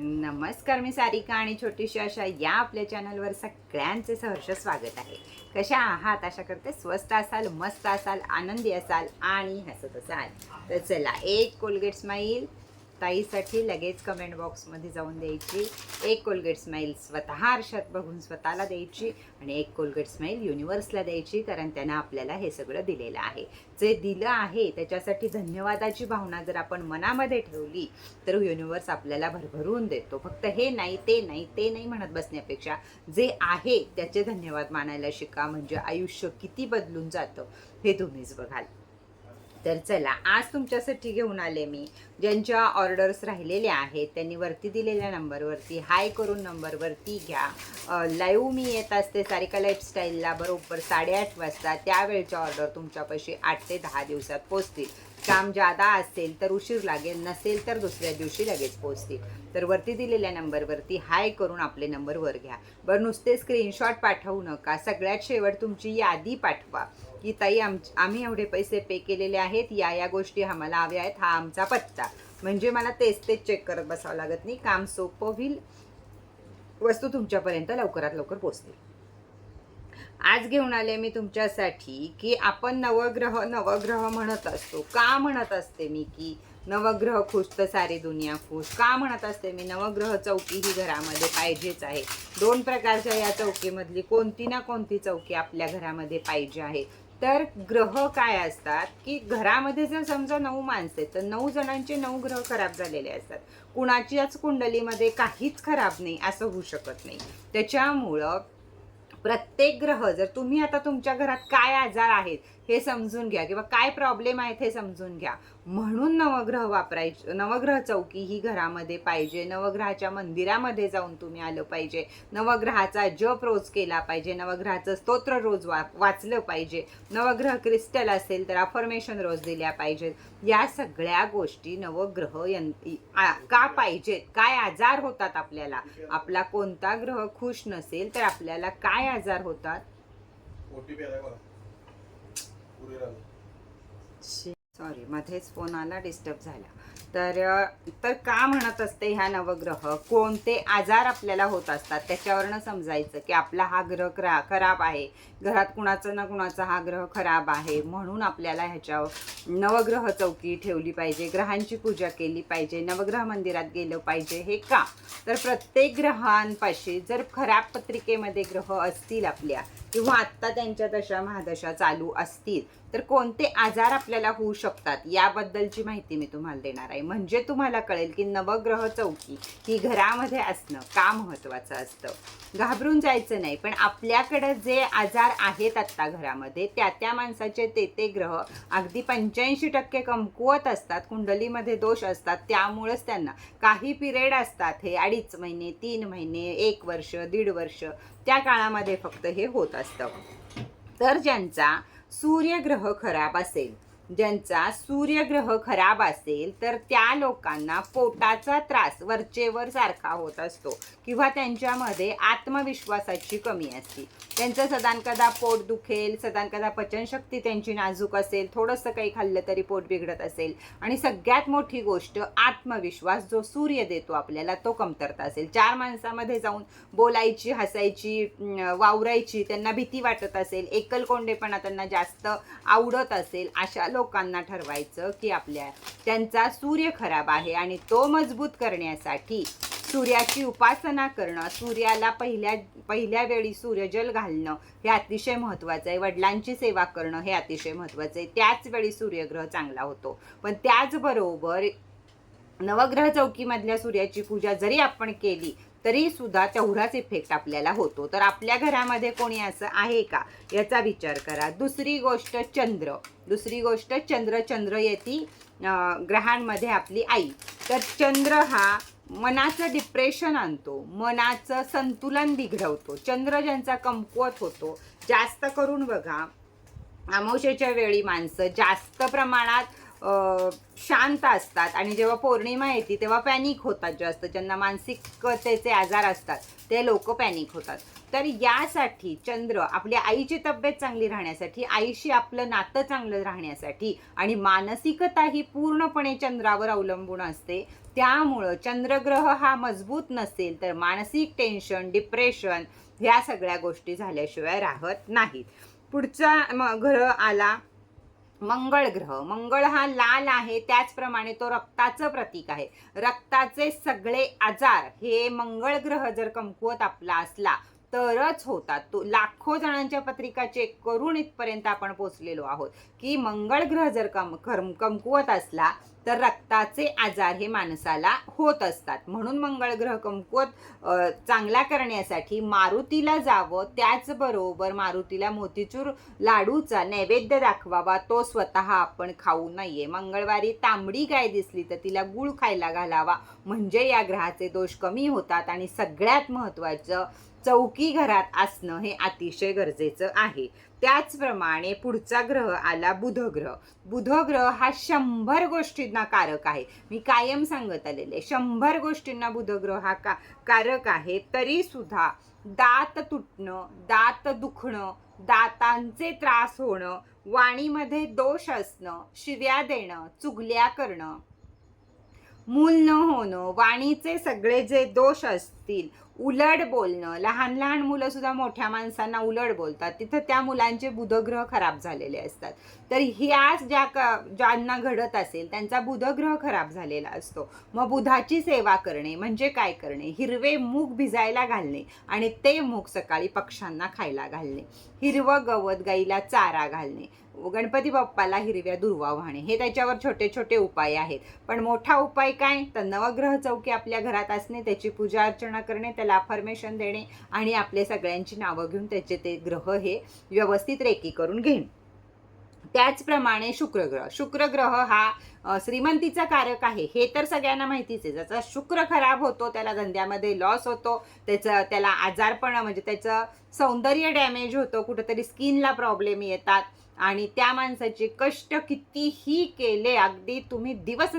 नमस्कार मी सारिका आणि छोटीशी अशा या आपल्या चॅनलवर सगळ्यांचे सहर्ष स्वागत आहे. कशा आहात? आशा करते स्वस्त असाल मस्त असाल आनंदी असाल आणि हसत असाल. तर चला एक कोलगेट स्माईल ताईसाठी लगेच कमेंट बॉक्समध्ये जाऊन द्यायची. एक कोलगेट स्माईल स्वतः आरशात बघून स्वतःला द्यायची आणि एक कोलगेट स्माईल युनिवर्सला द्यायची कारण त्यांना आपल्याला हे सगळं दिलेलं आहे. जे दिलं आहे त्याच्यासाठी धन्यवादाची भावना जर आपण मनामध्ये ठेवली तर युनिवर्स आपल्याला भरभरून देतो. फक्त हे नाही ते नाही ते नाही म्हणत बसण्यापेक्षा जे आहे त्याचे धन्यवाद मानायला शिका. म्हणजे आयुष्य किती बदलून जातं हे तुम्हीच बघाल. तर चला आज तुमच्यासाठी घेऊन आले मी. ज्यांच्या ऑर्डर्स राहिलेल्या आहेत त्यांनी वरती दिलेल्या नंबरवरती हाय करून नंबरवरती घ्या. लाईव्ह मी येत असते सारिका लाईफस्टाईलला बरोबर साडेआठ वाजता त्यावेळच्या ऑर्डर तुमच्यापाशी आठ ते दहा दिवसात पोचतील काम जादा असेल तर उशीर लागेल नसेल तर दुसऱ्या दिवशी लगेच पोचतील. तर वरती दिलेल्या नंबरवरती हाय करून आपले नंबर वर घ्या. बरं नुसते स्क्रीनशॉट पाठवू नका. सगळ्यात शेवट तुमची यादी पाठवा. की ताई आम आम्ही एवढे पैसे पे केलेले आहेत या या गोष्टी आम्हाला हव्या आहेत हा आमचा पत्ता. म्हणजे मला तेच तेच चेक करत बसावं लागत नाही. काम सोपं होईल. वस्तू तुमच्यापर्यंत लवकरात लवकर पोचतील. आज घेऊन आले मी तुमच्यासाठी की आपण नवग्रह नवग्रह म्हणत असतो. का म्हणत असते मी की नवग्रह खुश तर सारी दुनिया खुश? का म्हणत असते मी नवग्रह चौकी ही घरामध्ये पाहिजेच आहे? दोन प्रकारच्या या चौकीमधली कोणती ना कोणती चौकी आपल्या घरामध्ये पाहिजे आहे. तर ग्रह काय असतात की घरामध्ये जर समजा नऊ माणसे तर नऊ जणांचे नऊ ग्रह खराब झालेले असतात. कुणाच्याच कुंडलीमध्ये काहीच खराब नाही असं होऊ शकत नाही. त्याच्यामुळं प्रत्येक ग्रह जर तुम्ही आता तुमच्या घरात काय आजार आहेत हे समजून घ्या किंवा काय प्रॉब्लेम आहेत हे समजून घ्या. म्हणून नवग्रह वापरायचे नवग्रह चौकी ही घरामध्ये पाहिजे. नवग्रहाच्या मंदिरामध्ये जाऊन तुम्ही आलं पाहिजे. नवग्रहाचा जप रोज केला पाहिजे. नवग्रहाचं स्तोत्र रोज वा वाचलं पाहिजे. नवग्रह क्रिस्टल असेल तर अफर्मेशन रोज दिल्या पाहिजेत. या सगळ्या गोष्टी नवग्रह यं का पाहिजेत? काय आजार होतात आपल्याला? आपला कोणता ग्रह खुश नसेल तर आपल्याला काय आजार होतात. सॉरी मध्येच फोन आला डिस्टर्ब झाला. तर तर का म्हणत असते ह्या नवग्रह? कोणते आजार आपल्याला होत असतात? त्याच्यावरनं समजायचं की आपला हा ग्रह क्रा खराब आहे. घरात कुणाचा ना कुणाचा हा ग्रह खराब आहे. म्हणून आपल्याला ह्याच्यावर नवग्रह चौकी ठेवली पाहिजे. ग्रहांची पूजा केली पाहिजे. नवग्रह मंदिरात गेलं पाहिजे. हे का? तर प्रत्येक ग्रहांपाशी जर खराब पत्रिकेमध्ये ग्रह असतील आपल्या किंवा आत्ता त्यांच्या दशा महादशा चालू असतील तर कोणते आजार आपल्याला होऊ शकतात याबद्दलची माहिती मी तुम्हाला देणार आहे. म्हणजे तुम्हाला कळेल की नवग्रह चौकी ही घरामध्ये असणं का महत्त्वाचं असतं. घाबरून जायचं नाही पण आपल्याकडे जे आजार आहेत आत्ता घरामध्ये त्या त्या माणसाचे ते ते ग्रह अगदी पंच्याऐंशी टक्के कमकुवत असतात कुंडलीमध्ये दोष असतात त्यामुळेच त्यांना काही पिरियड असतात हे अडीच महिने तीन महिने एक वर्ष दीड वर्ष त्या काळामध्ये फक्त हे होत असतं. तर ज्यांचा सूर्यग्रह खराब असेल. ज्यांचा सूर्यग्रह खराब असेल तर त्या लोकांना पोटाचा त्रास वरचेवर सारखा होत असतो किंवा त्यांच्यामध्ये आत्मविश्वासाची कमी असते. त्यांचं सदानकदा पोट दुखेल सदानकदा पचनशक्ती त्यांची नाजूक असेल थोडंसं काही खाल्लं तरी पोट बिघडत असेल. आणि सगळ्यात मोठी गोष्ट आत्मविश्वास जो सूर्य देतो आपल्याला तो कमतरता असेल. चार माणसामध्ये जाऊन बोलायची हसायची वावरायची त्यांना भीती वाटत असेल एकलकोंडेपणा त्यांना जास्त आवडत असेल अशा लोकांना ठरवायचं की आपल्या त्यांचा सूर्य खराब आहे आणि तो मजबूत करण्यासाठी सूर्याची उपासना करणं सूर्याला पहिल्या पहिल्या वेळी सूर्यजल घालणं हे अतिशय महत्त्वाचं आहे. वडिलांची सेवा करणं हे अतिशय महत्त्वाचं आहे. त्याच वेळी सूर्यग्रह चांगला होतो. पण त्याचबरोबर नवग्रह चौकीमधल्या सूर्याची पूजा जरी आपण केली तरी सुद्धा तेवढाच इफेक्ट आपल्याला होतो. तर आपल्या घरामध्ये कोणी असं आहे का? याचा विचार करा. दुसरी गोष्ट चंद्र. दुसरी गोष्ट चंद्र. चंद्र येती ग्रहांमध्ये आपली आई. तर चंद्र हा मनाचं डिप्रेशन आणतो. मनाचं संतुलन बिघडवतो. चंद्र ज्यांचा कमकुवत होतो जास्त करून बघा अमावशेच्या वेळी माणसं जास्त प्रमाणात शांत असतात. आणि जेव्हा पौर्णिमा येते तेव्हा पॅनिक होतात जास्त. ज्यांना मानसिकतेचे आजार असतात ते लोक पॅनिक होतात. तर यासाठी चंद्र आपल्या आईची तब्येत चांगली राहण्यासाठी आईशी आपलं नातं चांगलं राहण्यासाठी आणि मानसिकता ही पूर्णपणे चंद्रावर अवलंबून असते. त्यामुळं चंद्रग्रह हा मजबूत नसेल तर मानसिक टेन्शन डिप्रेशन ह्या सगळ्या गोष्टी झाल्याशिवाय राहत नाहीत. पुढचा म- ग्रह आला. मंगळ ग्रह. मंगळ हा लाल आहे त्याचप्रमाणे तो रक्ताचं प्रतीक आहे. रक्ताचे सगळे आजार हे मंगळ ग्रह जर कमकुवत आपला असला तरच होतात. तो लाखो जणांच्या पत्रिका चेक करून इथपर्यंत आपण पोचलेलो आहोत. की मंगळ ग्रह जर कम कम कमकुवत असला तर रक्ताचे आजार हे माणसाला होत असतात. म्हणून मंगळ ग्रह कमकुवत चांगला करण्यासाठी मारुतीला जावं त्याचबरोबर मारुतीला मोतीचूर लाडूचा नैवेद्य दाखवावा तो स्वतः आपण खाऊ नये. मंगळवारी तांबडी गाय दिसली तर तिला गुळ खायला घालावा. म्हणजे या ग्रहाचे दोष कमी होतात आणि सगळ्यात महत्त्वाचं चौकी घरात असणं हे अतिशय गरजेचं आहे. त्याचप्रमाणे पुढचा ग्रह आला बुध ग्रह बुध ग्रह हा शंभर गोष्टींना कारक आहे. मी कायम सांगत आलेले शंभर गोष्टींना बुध ग्रह हा का कारक आहे तरी सुद्धा दात तुटणं दात दुखणं दातांचे त्रास होणं वाणीमध्ये दोष असणं शिव्या देणं चुगल्या करणं मूल न होणं वाणीचे सगळे जे दोष असतील उलट बोलणं लहान लहान मुलं सुद्धा मोठ्या माणसांना उलट बोलतात. तिथं त्या मुलांचे बुधग्रह खराब झालेले असतात. तर ह्या ज्या ज्यांना घडत असेल त्यांचा बुधग्रह खराब झालेला असतो. मग बुधाची सेवा करणे म्हणजे काय करणे? हिरवे मूग भिजायला घालणे आणि ते मूग सकाळी पक्ष्यांना खायला घालणे. हिरवं गवत गाईला चारा घालणे. गणपती बाप्पाला हिरव्या दुर्वा वाहणे हे त्याच्यावर छोटे छोटे उपाय आहेत. पण मोठा उपाय काय? तर नवग्रह चौकी आपल्या घरात असणे त्याची पूजा अर्चना करणे त्याला अफर्मेशन देणे आणि आपले सगळ्यांची नावं घेऊन त्याचे ते ग्रह हे व्यवस्थित रेकी करून घेणे. त्याचप्रमाणे शुक्रग्रह. शुक्रग्रह हा श्रीमंतीचा कारक आहे. हे तर सगळ्यांना माहितीच आहे. ज्याचा शुक्र खराब होतो त्याला धंद्यामध्ये लॉस होतो त्याचं त्याला आजारपण म्हणजे त्याचं सौंदर्य डॅमेज होतं कुठंतरी स्किनला प्रॉब्लेम येतात. आणि त्या माणसाचे कष्ट कितीही केले अगदी तुम्ही दिवस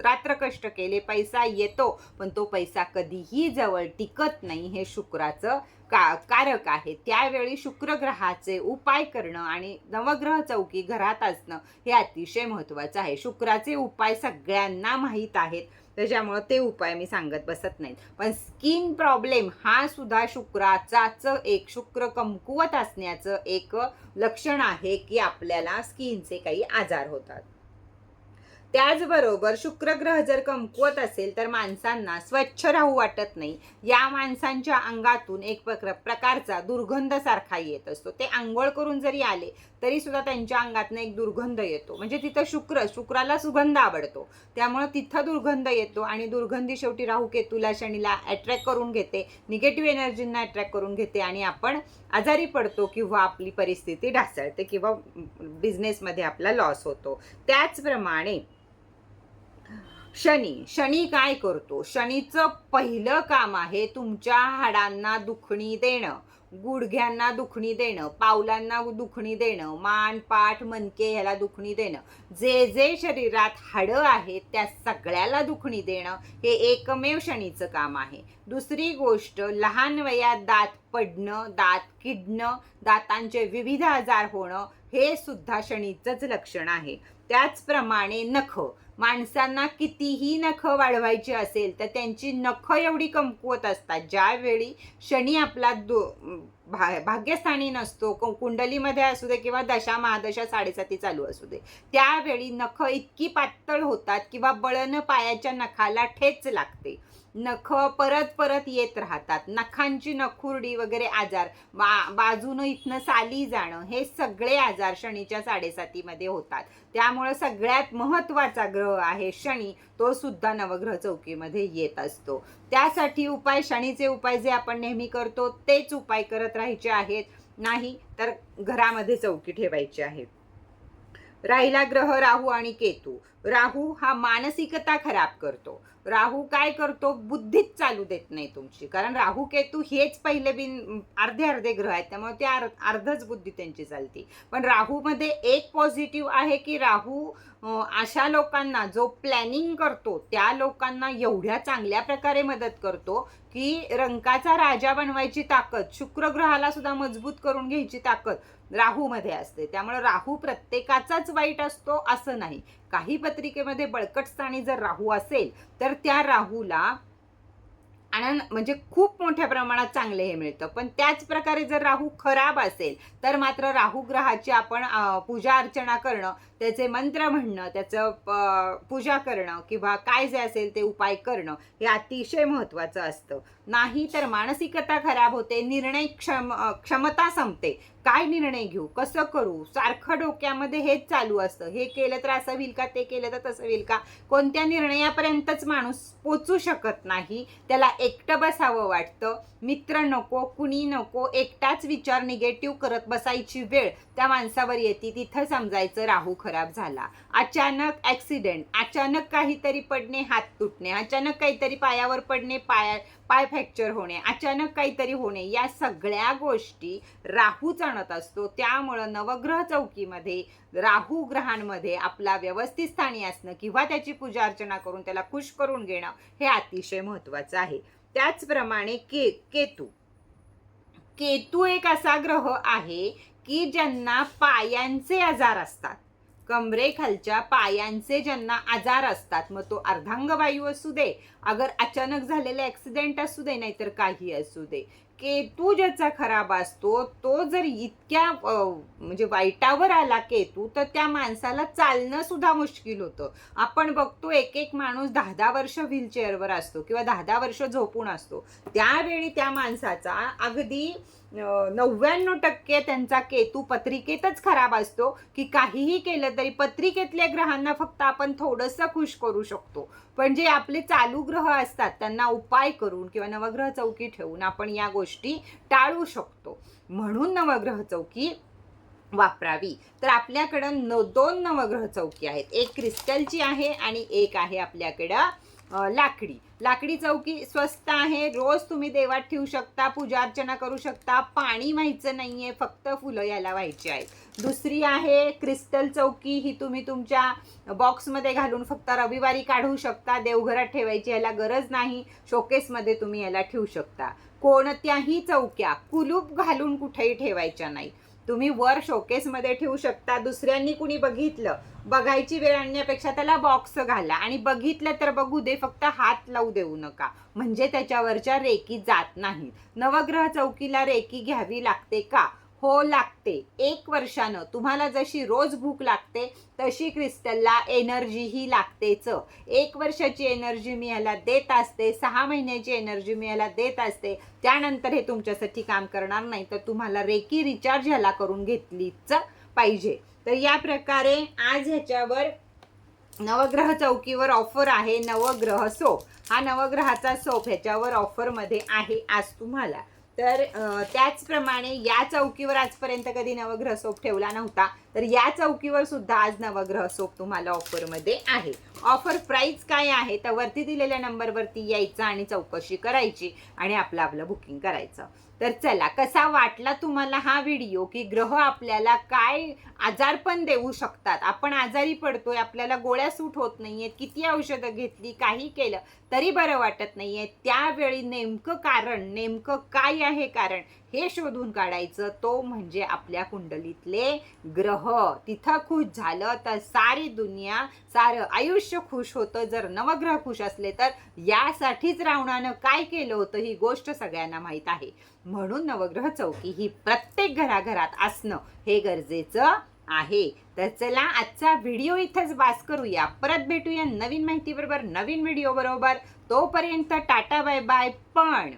रात्र कष्ट केले पैसा येतो पण तो पैसा कधीही जवळ टिकत नाही हे शुक्राचं का कारक आहे. त्यावेळी शुक्र ग्रहाचे उपाय करणं आणि नवग्रह चौकी घरात असणं हे अतिशय महत्त्वाचं आहे. शुक्राचे उपाय सगळ्यांना माहीत आहेत. त्याच्यामुळं ते उपाय मी सांगत बसत नाहीत. पण स्किन प्रॉब्लेम हा सुद्धा शुक्राचाच एक शुक्र कमकुवत असण्याचं एक लक्षण आहे की आपल्याला स्किनचे काही आजार होतात. त्याचबरोबर शुक्रग्रह जर कमकुवत असेल तर माणसांना स्वच्छ राहू वाटत नाही. या माणसांच्या अंगातून एक प्रकार प्रकारचा दुर्गंधसारखा येत असतो. ते आंघोळ करून जरी आले तरी सुद्धा त्यांच्या अंगातनं एक दुर्गंध येतो. म्हणजे तिथं शुक्र शुक्राला सुगंध आवडतो. त्यामुळं तिथं दुर्गंध येतो आणि दुर्गंधी शेवटी राहू केतूला शनीला अट्रॅक्ट करून घेते. निगेटिव्ह एनर्जींना अट्रॅक्ट करून घेते आणि आपण आजारी पडतो किंवा आपली परिस्थिती ढासळते किंवा बिझनेसमध्ये आपला लॉस होतो. त्याचप्रमाणे शनी शनी काय करतो? शनीचं पहिलं काम आहे तुमच्या हाडांना दुखणी देणं गुडघ्यांना दुखणी देणं पावलांना दुखणी देणं मान पाठ मनके ह्याला दुखणी देणं. जे जे शरीरात हाडं आहेत त्या सगळ्याला दुखणी देणं हे एकमेव शनीचं काम आहे. दुसरी गोष्ट लहान वयात दात पडणं दात किडणं दातांचे विविध आजार होणं हे सुद्धा शनीचंच लक्षण आहे. त्याचप्रमाणे नख माणसांना कितीही नखं वाढवायची असेल तर त्यांची नखं एवढी कमकुवत असतात. ज्यावेळी शनी आपला दो भा भाग्यस्थानी नसतो कुंडलीमध्ये असू दे किंवा दशा महादशा साडेसाती चालू असू दे त्यावेळी नखं इतकी पातळ होतात किंवा बळनं पायाच्या नखाला ठेच लागते. नख परत परत येत राहतात. नखांची नखुरडी वगैरे आजार बा बाजूनं इथनं साली जाणं हे सगळे आजार शनीच्या साडेसातीमध्ये होतात. त्यामुळं सगळ्यात महत्त्वाचा ग्रह आहे शनी तो सुद्धा नवग्रह चौकीमध्ये येत असतो. त्यासाठी उपाय शनीचे उपाय जे आपण नेहमी करतो तेच उपाय करत राहायचे आहेत. नाही तर घरामध्ये चौकी ठेवायची आहे. राहिला ग्रह राहू आणि केतू. राहू हा मानसिकता खराब करतो. राहू काय करतो? बुद्धीच चालू देत नाही तुमची. कारण राहू केतू हेच पहिले बिन अर्धे अर्धे ग्रह आहेत. त्यामुळे ते अर्ध अर्धच बुद्धी त्यांची चालते. पण राहूमध्ये एक पॉझिटिव्ह आहे की राहू अशा लोकांना जो प्लॅनिंग करतो त्या लोकांना एवढ्या चांगल्या प्रकारे मदत करतो की रंकाचा राजा बनवायची ताकद शुक्रग्रहाला सुद्धा मजबूत करून घ्यायची ताकद राहूमध्ये असते. त्यामुळे राहू प्रत्येकाचाच वाईट असतो असं नाही. काही पत्रिकेमध्ये बळकट स्थानी जर राहू असेल तर त्या राहूला आनंद म्हणजे खूप मोठ्या प्रमाणात चांगले हे मिळतं. पण त्याच प्रकारे जर राहू खराब असेल तर मात्र राहू ग्रहाची आपण पूजा अर्चना करणं त्याचे मंत्र म्हणणं त्याचं पूजा करणं किंवा काय जे असेल ते उपाय करणं हे अतिशय महत्त्वाचं असतं. नाही तर मानसिकता खराब होते निर्णय क्षम क्षमता संपते. काय निर्णय घेऊ? कसं करू? सारखं डोक्यामध्ये हेच चालू असतं. हे केलं तर असं होईल का? ते केलं तर तसं होईल का? कोणत्या निर्णयापर्यंतच माणूस पोचू शकत नाही. त्याला एकटं बसावं वाटतं. मित्र नको कुणी नको एकटाच विचार निगेटिव्ह करत बसायची वेळ त्या माणसावर येते. तिथं समजायचं राहू खराब झाला. अचानक ॲक्सिडेंट. अचानक काहीतरी पडणे हात तुटणे. अचानक काहीतरी पायावर पडणे पाया पाय फ्रॅक्चर होणे अचानक काहीतरी होणे या सगळ्या गोष्टी राहू जाणत असतो. त्यामुळं नवग्रह चौकीमध्ये राहू ग्रहांमध्ये आपला व्यवस्थित स्थानी असणं किंवा त्याची पूजा अर्चना करून त्याला खुश करून घेणं हे अतिशय महत्त्वाचं आहे. त्याचप्रमाणे के केतू. केतू एक असा ग्रह आहे की ज्यांना पायांचे आजार असतात. कमरेखालच्या पायांचे ज्यांना आजार असतात मग तो अर्धांगवायू असू दे अगर अचानक झालेला ॲक्सिडेंट असू दे नाहीतर काही असू दे. केतू ज्याचा खराब असतो तो जर इतक्या म्हणजे वाईटावर आला केतू तर त्या माणसाला चालणं सुद्धा मुश्किल होतं. आपण बघतो एक एक माणूस दहा दहा वर्ष व्हीलचेअरवर असतो किंवा दहा दहा वर्ष झोपून असतो. त्यावेळी त्या माणसाचा अगदी नव्याण्णव टक्के त्यांचा केतू पत्रिकेतच खराब असतो की काहीही केलं तरी पत्रिकेतल्या ग्रहांना फक्त आपण थोडंसं खुश करू शकतो. पण जे आपले चालू ग्रह असतात त्यांना उपाय करून किंवा नवग्रह चौकी ठेवून आपण या गोष्टी टाळू शकतो. म्हणून नवग्रह चौकी वापरावी. तर आपल्याकडं न दोन नवग्रह चौकी आहेत. एक क्रिस्टलची आहे आणि एक आहे आपल्याकडं लाकडी. लाकडी चौकी स्वस्त आहे. रोज तुम्ही देवात ठेवू शकता पूजा अर्चना करू शकता. पाणी व्हायचं नाहीये फक्त फुलं याला व्हायची आहेत. दुसरी आहे क्रिस्टल चौकी. ही तुम्ही तुमच्या बॉक्समध्ये घालून फक्त रविवारी काढू शकता. देवघरात ठेवायची याला गरज नाही. शोकेसमध्ये तुम्ही याला ठेवू शकता. कोणत्याही चौक्या कुलूप घालून कुठेही ठेवायच्या नाही. तुम्ही वर शोकेसमध्ये ठेवू शकता. दुसऱ्यांनी कुणी बघितलं बघायची वेळ आणण्यापेक्षा त्याला बॉक्स घाला. आणि बघितलं तर बघू दे फक्त हात लावू देऊ नका. म्हणजे त्याच्यावरच्या रेकी जात नाहीत. नवग्रह चौकीला रेकी घ्यावी लागते का? हो लागते. एक वर्षानं तुम्हाला जशी रोज भूक लागते तशी क्रिस्टलला एनर्जी ही लागतेच. एक वर्षाची एनर्जी मी याला देत असते सहा महिन्याची एनर्जी मी याला देत असते. त्यानंतर हे तुमच्यासाठी काम करणार नाही तर तुम्हाला रेकी रिचार्ज ह्याला करून घेतलीच पाहिजे. तर या प्रकारे आज ह्याच्यावर नवग्रह चौकीवर ऑफर आहे नवग्रह सोप. हा नवग्रहाचा सोप ह्याच्यावर ऑफरमध्ये आहे आज तुम्हाला. तर त्याचप्रमाणे या चौकीवर आजपर्यंत कधी नवग्रह सोप ठेवला नव्हता. तर या चौकीवर सुद्धा आज नवग्रह सोप तुम्हाला ऑफरमध्ये आहे. ऑफर प्राईस काय आहे? तर वरती दिलेल्या नंबरवरती यायचं आणि चौकशी करायची आणि आपलं आपलं बुकिंग करायचं. तर चला कसा वाटला तुम्हाला हा व्हिडिओ की ग्रह आपल्याला काय आजारपण देऊ शकतात. आपण आजारी पडतोय आपल्याला गोळ्या सूट होत नाहीयेत किती औषधं घेतली काही केलं तरी बरं वाटत नाहीये. त्यावेळी नेमकं कारण नेमकं काय आहे कारण? हे शोधून काढायचं. तो म्हणजे आपल्या कुंडलीतले ग्रह. तिथं खुश झालं तर सारी दुनिया सारं आयुष्य खुश होतं. जर नवग्रह खुश असले तर यासाठीच रावणानं काय केलं होतं ही गोष्ट सगळ्यांना माहीत आहे. म्हणून नवग्रह चौकी ही प्रत्येक घराघरात असणं हे गरजेचं आहे. तर चला आजचा व्हिडिओ इथंच बास करूया. परत भेटूया नवीन माहितीबरोबर नवीन व्हिडिओ बरोबर. तोपर्यंत टाटा बाय बाय. पण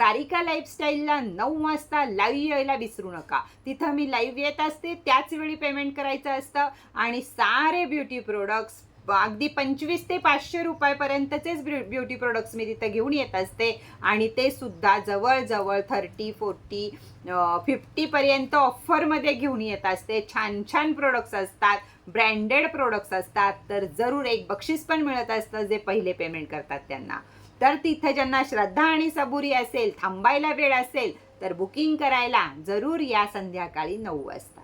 सारिका लाईफस्टाईलला नऊ वाजता लाईव्ह यायला विसरू नका. तिथं मी लाईव्ह येत असते त्याच वेळी पेमेंट करायचं असतं. आणि सारे ब्युटी प्रोडक्ट्स अगदी पंचवीस ते पाचशे रुपयापर्यंतचेच ब्यु ब्युटी प्रोडक्ट्स मी तिथं घेऊन येत असते. आणि ते सुद्धा जवळजवळ थर्टी फोर्टी फिफ्टीपर्यंत ऑफरमध्ये घेऊन येत असते. छान छान प्रोडक्ट्स असतात. ब्रँडेड प्रोडक्ट्स असतात. तर जरूर एक बक्षीस पण मिळत असतं जे पहिले पेमेंट करतात त्यांना. तर तिथे ज्यांना श्रद्धा आणि सबुरी असेल थांबायला वेळ असेल तर बुकिंग करायला जरूर या संध्याकाळी नऊ वाजता.